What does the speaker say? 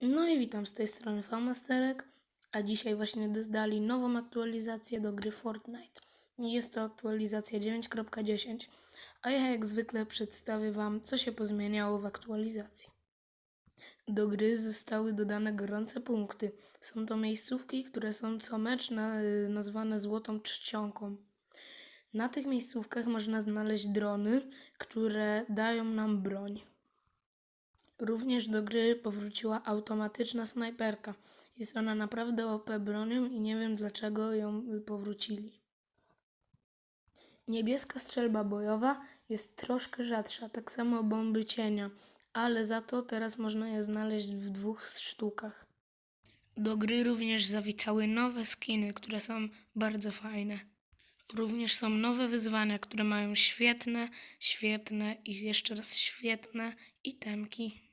No i witam z tej strony Famasterek, a dzisiaj właśnie dodali nową aktualizację do gry Fortnite. Jest to aktualizacja 9.10, a ja jak zwykle przedstawię Wam, co się pozmieniało w aktualizacji. Do gry zostały dodane gorące punkty. Są to miejscówki, które są co mecz y, nazwane złotą czcionką. Na tych miejscówkach można znaleźć drony, które dają nam broń. Również do gry powróciła automatyczna snajperka. Jest ona naprawdę OP bronią i nie wiem dlaczego ją powrócili. Niebieska strzelba bojowa jest troszkę rzadsza, tak samo bomby cienia, ale za to teraz można je znaleźć w dwóch sztukach. Do gry również zawitały nowe skiny, które są bardzo fajne. Również są nowe wyzwania, które mają świetne, świetne i jeszcze raz świetne itemki.